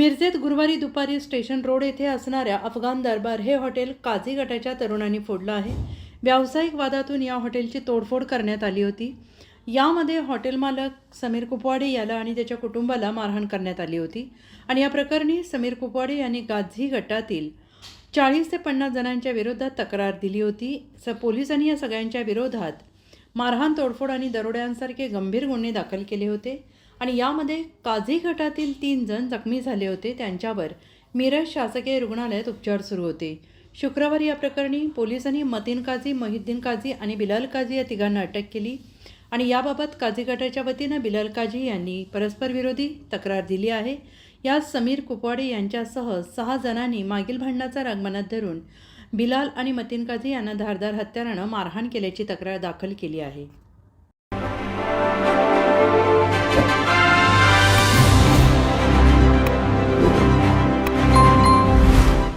मिरजेत गुरुवारी दुपारी station road येथे असणाऱ्या अफगाण दरबार हे हॉटेल काझी गटाच्या तरुणांनी फोडलं आहे. व्यावसायिक वादातून या हॉटेलची तोडफोड करण्यात आली होती. यामध्ये हॉटेल मालक समीर कुपवाडे याला आणि त्याच्या कुटुंबाला मारहाण करण्यात आली होती. आणि या प्रकरणी समीर कुपवाडे यांनी गाझी गटातील चाळीस ते पन्नास जणांच्या विरोधात तक्रार दिली होती. स पोलिसांनी या सगळ्यांच्या विरोधात मारहाण तोडफोड आणि दरोड्यांसारखे गंभीर गुन्हे दाखल केले होते. आणि यामध्ये काझी गटातील तीन जण जखमी झाले होते. त्यांच्यावर मिरज शासकीय रुग्णालयात उपचार सुरू होते. शुक्रवारी या प्रकरणी पोलिसांनी मतीन काझी महिद्दीन काझी आणि बिलाल काझी या तिघांना अटक केली आणि याबाबत काझी गटाच्या वतीनं बिलाल काझी यांनी परस्परविरोधी तक्रार दिली आहे. यात समीर कुपवाडे यांच्यासह सहा जणांनी मागील भांडणाचा राग मनात धरून बिलाल आणि मतीन काझी यांना धारदार हत्यारानं मारहाण केल्याची तक्रार दाखल केली आहे.